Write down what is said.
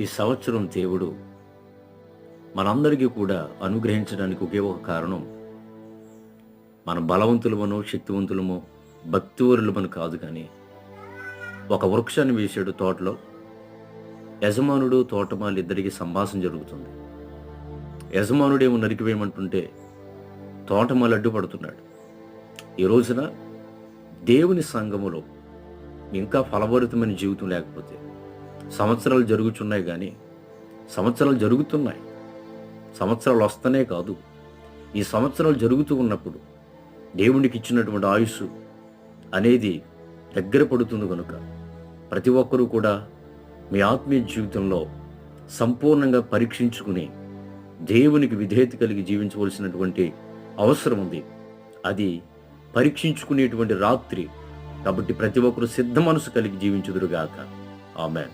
ఈ సంవత్సరం దేవుడు మనందరికీ కూడా అనుగ్రహించడానికి ఒకే ఒక కారణం. మన బలవంతులమనో శక్తివంతులమో భక్తివరులమని కాదు కానీ ఒక వృక్షాన్ని వేసాడు తోటలో. యజమానుడు తోటమాలి ఇద్దరికి సంభాషణ జరుగుతుంది. యజమానుడేమో నరికివేయమంటుంటే తోటమాలి అడ్డుపడుతున్నాడు. ఈ రోజున దేవుని సంఘములో ఇంకా ఫలభరితమైన జీవితం లేకపోతే సంవత్సరాలు జరుగుతున్నాయి కానీ సంవత్సరాలు జరుగుతున్నాయి. సంవత్సరాలు వస్తనే కాదు. ఈ సంవత్సరాలు జరుగుతూ ఉన్నప్పుడు దేవునికి ఇచ్చినటువంటి ఆయుష్ అనేది దగ్గర పడుతుంది కనుక ప్రతి ఒక్కరూ కూడా మీ ఆత్మీయ జీవితంలో సంపూర్ణంగా పరీక్షించుకుని దేవునికి విధేయత కలిగి జీవించవలసినటువంటి అవసరం ఉంది. అది పరీక్షించుకునేటువంటి రాత్రి కాబట్టి ప్రతి ఒక్కరు సిద్ధ మనసు కలిగి జీవించుదురుగాక. ఆమె